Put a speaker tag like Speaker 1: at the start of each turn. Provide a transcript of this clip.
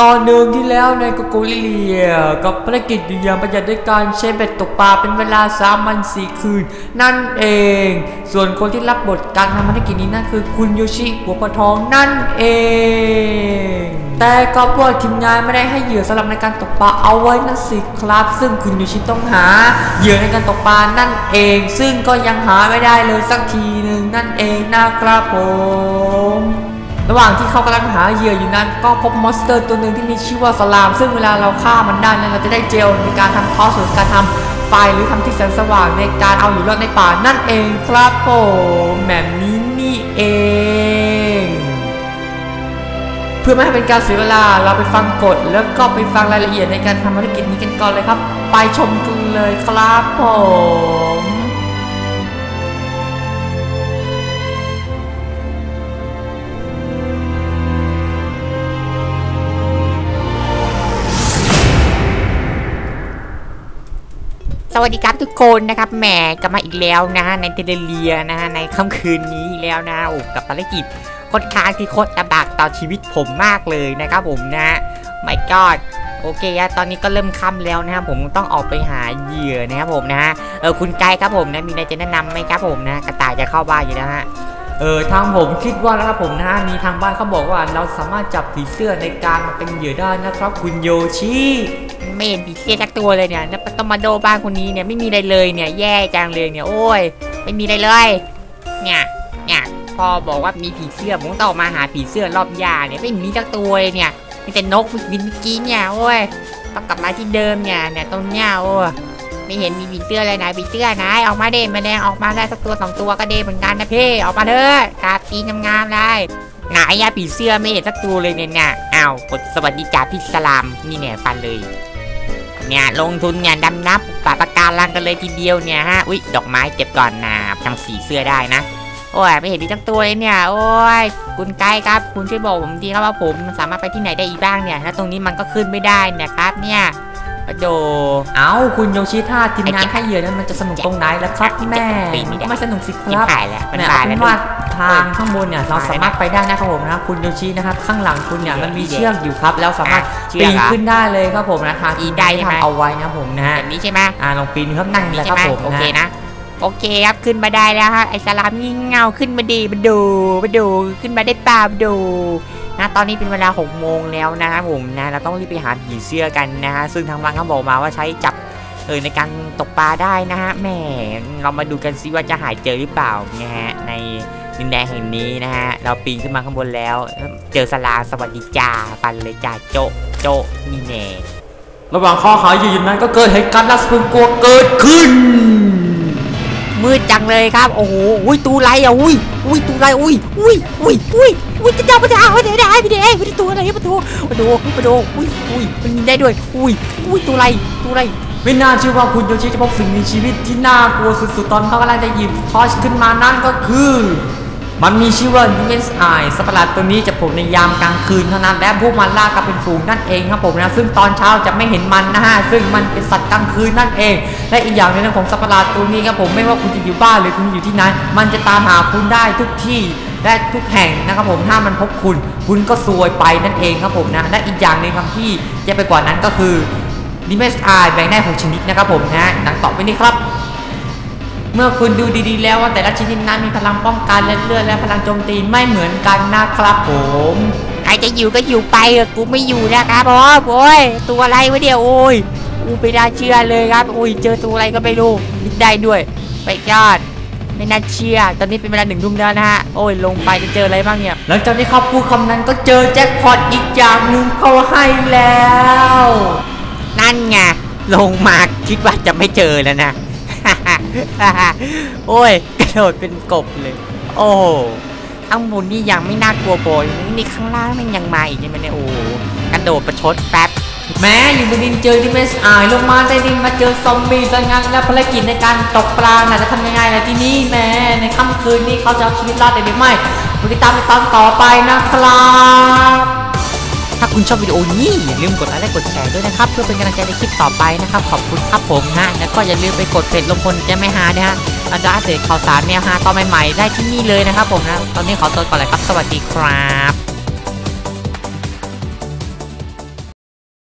Speaker 1: ตอนหนึ่งที่แล้วในโกโกลิเลียกับภารกิจอยู่อย่างประหยัดด้วยการใช้เบ็ดตกปลาเป็นเวลา3วัน4คืน นั่นเอง ส่วนคนที่รับบทการทำภารกิจนี้นั่นคือคุณโยชิหัวปะทองนั่นเอง แต่ก็พวกทีมงานไม่ได้ให้เหยื่อสำหรับในการตกปลาเอาไว้นั่นสิครับ ซึ่งคุณโยชิต้องหาเหยื่อในการตกปลานั่นเอง ซึ่งก็ยังหาไม่ได้เลยสักทีหนึ่งนั่นเองนะครับผม ระหว่างที่เขากำลังหาเหยื่ออยู่นั้น ก็พบมอนสเตอร์ตัวหนึ่งที่มีชื่อว่าสลาม ซึ่งเวลาเราฆ่ามันได้นั้นเราจะได้เจลในการทำทอสหรือการทำไฟหรือทำที่แสงสว่างในการเอาอยู่รอดในป่านั่นเองครับผมแบบนี้นี่เอง เพื่อไม่ให้เป็นการเสียเวลาเราไปฟังกฎแล้วก็ไปฟังรายละเอียดในการทำภารกิจนี้กันก่อนเลยครับ ไปชมกันเลยครับผม
Speaker 2: วัสดีครับทุกคนนะครับแหมกลับมาอีกแล้วนะฮะในเทเลเรียนะฮะในค่ำคืนนี้แล้วนะโอ้กับภารกิจค่อนข้างที่โคตรลำบากต่อชีวิตผมมากเลยนะครับผมนะไม่กอดโอเคอะตอนนี้ก็เริ่มค่ำแล้วนะครับผมต้องออกไปหาเหยื่อนะครับผมนะฮะเออคุณไกครับผมนะมีอะไรจะแนะนำไหมครับผมนะกระต่ายจะเข้าบ้านอยู่แล้วฮะ
Speaker 1: เออทางผมคิดว่าแล้วครับผมนะฮะมีทางบ้านเขาบอกว่าเราสามารถจับผีเสื้อในการมาเป็นเหยื่อได้นะครับ คุณโยชิ
Speaker 2: ไม่เห็นผีเสื้อสักตัวเลยเนี่ยแล้วต้องมาโดบ้านคนนี้เนี่ยไม่มีอะไรเลยเนี่ยแย่จังเลยเนี่ยโอ้ยไม่มีอะไรเลย เนี่ยเนี่ยพอบอกว่ามีผีเสื้อผมต้องมาหาผีเสื้อรอบยาเนี่ยไม่มีสักตัวเลยเนี่ยมีแต่นกบินเมื่อกี้เนี่ยโอ้ยต้องกลับมาที่เดิมเนี่ยเนี่ยตรงเนี้ยโอ้ย ไม่เห็นมีผีเสื้อเลยนะผีเสื้อนะออกมาเด้มาแดงออกมาได้สักตัวสองตัวก็เด้เหมือนกันนะพี่ออกมาเถอะกราตีงามๆเลยไหนอะผีเสื้อไม่เห็นสักตัวเลยเนี่ยเนี่ยอ้าวกดสวัสดีจ่าพี่สลามนี่เนี่ยฟันเลย เนี่ยลงทุนเนี่ยดำนับปะปะการังกันเลยทีเดียวเนี่ยฮะอุ้ยดอกไม้เก็บก่อนนะทำสีเสื้อได้นะโอ้ยไม่เห็นดีจังตัวเลยเนี่ยโอ้ยคุณไกด์ครับ คุณช่วยบอกผมทีครับว่าผมสามารถไปที่ไหนได้อีกบ้างเนี่ยแล้วตรงนี้มันก็ขึ้นไม่ได้นะครับเนี่ย โด
Speaker 1: เอาคุณโยชิถ้าทีมงานให้เหยื่อนั้นมันจะสนุกตรงไหนแล้วครับแม่ไม่สนุกสิค
Speaker 2: กิน
Speaker 1: รับ
Speaker 2: ถ่ายแล้วมัน
Speaker 1: เนี่ย
Speaker 2: ตาย
Speaker 1: เอา
Speaker 2: แล้
Speaker 1: เป็
Speaker 2: วน
Speaker 1: ว่าทางข้างบนเนี่ยเราสามารถไปได้นะครับผมนะคุณโยชินะครับข้างหลังคุณเนี่ยมันมีเชือกอยู่ครับแล้วสามารถ
Speaker 2: เชื
Speaker 1: ปี
Speaker 2: อก
Speaker 1: น
Speaker 2: เหรอ
Speaker 1: ขึ้นได้เลยครับผมนะทาง
Speaker 2: ปีนได้ใช่ไหม
Speaker 1: ทำเอาไว้นะผมนะฮะ
Speaker 2: แบบนี้ใช่ไหม
Speaker 1: อ่าลองปีนครับนั่งแหละครับ
Speaker 2: ใช่ไห
Speaker 1: ผม
Speaker 2: โอ
Speaker 1: นะ
Speaker 2: เคนะโอเคครับขึ้นมาได้แล้วฮะไอ้สลามงี่เง่าขึ้นมาดีมาดูมาดูขึ้นมาได้ป่ามาดู นะตอนนี้เป็นเวลา6โมงแล้วนะครับผมนะเราต้องรีบไปหาผีเสื้อกันนะฮะซึ่งทางบ้านเขาบอกมาว่าใช้จับเออในการตกปลาได้นะฮะแหมเรามาดูกันซิว่าจะหายเจอหรือเปล่านะฮะในดินแดนแห่งนี้นะฮะเราปีนขึ้นมาข้างบนแล้ว เจอสลามสวัสดีจ้าฟันเลยจ้าโจะโจะนี่แน่
Speaker 1: ระหว่างข้อหาอยู่นั้นก็เกิดเหตุการณ์น่าสะพรึงกลัวเกิดขึ้น
Speaker 2: มืดจังเลยครับ โอ้โหอุ้ยตูไรอะอุ้ยอุ้ยตูไรอุ้ยอุ้ยอุ้ยอุ้ย อุ้ยจะจับมาจะเอาไม่ได้ได้ไม่ได้ไม่ได้ตัวอะไรมาดูมาดูมาดูอุ้ยอุ้ยมันได้ด้วย อุ้ยอุ้ยตูไรตูไร
Speaker 1: ไม่น่าเชื่อว่าคุณโยชิจะพบสิ่งมีชีวิตที่น่ากลัวสุดๆตอนเขากำลังจะหยิบทอชขึ้นมานั่นก็คือ มันมีชื่อว่า d i m e n s Eye สัตว์ประหลาดตัวนี้จะโผล่ในยามกลางคืนเท่านั้นและพวกมันล่ากันเป็นฝูงนั่นเองครับผมนะซึ่งตอนเช้าจะไม่เห็นมันนะฮะซึ่งมันเป็นสัตว์กลางคืนนั่นเอง และอีกอย่างหนึงนะของสัตว์ประหลาดตัวนี้ครับผมไม่ว่าคุณจะอยู่บ้านหรือคุณอยู่ที่ไหนมันจะตามหาคุณได้ทุกที่ และทุกแห่งนะครับผมถ้ามันพบคุณ คุณก็ซวยไปนั่นเองครับผมนะและอีกอย่างหนึ่งครับที่จะไปกว่านั้นก็คือดิเมสไอแบ่งได้6ชนิดนะครับผมนะดังต่อไปนี้ครับเมื่อคุณดูดีๆ แล้วว่าแต่ละชนิดนั้นมีพลังป้องกันและเลือดและพลังโจมตีไม่เหมือนกันนะครับผม
Speaker 2: ใครจะอยู่ก็อยู่ไปกูไม่อยู่นะครับอ๋อโอ้ยตัวอะไรวะเดี๋ยวโอ้ยอูไปน่าเชื่อเลยครับอุ้ยเจอตัวอะไรก็ไม่รู้บินได้ด้วย ไปยอด ไม่น่าเชื่อ ตอนนี้เป็นเวลาหนึ่งทุ่มแล้วนะฮะ โอ้ย ลงไปจะเจออะไรบ้างเนี่ย
Speaker 1: หลังจากที่เขาพูดคำนั้นก็เจอแจ็คพอตอีกอย่างหนึ่งเขาให้แล้ว
Speaker 2: นั่นไง ลงมาคิดว่าจะไม่เจอแล้วนะ โอ้ย กระโดดเป็นกบเลย โอ้โหข้างบนนี่ยังไม่น่ากลัวโบยนี่ข้างล่างมันยังมาอีกใช่ไหมเนี่ยโอ้กระโดดประชดแป๊บ
Speaker 1: แม้อยู่บนดินเจอดิเมสไอลงมาใต้ดินมาเจอซอมบี้ซะงั้นและภารกิจในการตกปลาน่ะจะทำยังไงล่ะที่นี่แม้ในค่ำคืนนี้เขาจะเอาชีวิตรอดได้หรือไม่ไปติดตามในตอนต่อไปนะครับ
Speaker 2: ถ้าคุณชอบวิดีโอนี้อย่าลืมกดไลค์และกดแชร์ด้วยนะครับ เพื่อเป็นกำลังใจในคลิปต่อไปนะครับ ขอบคุณครับผมฮะแล้วก็อย่าลืมไปกดเพจลงพลจะไม่หานะฮะเราจะอัปเดตข่าวสารแนวฮาตอนใหม่ๆได้ที่นี่เลยนะครับผมนะตอนนี้ขอตัวก่อนเลยครับ สวัสดีครับ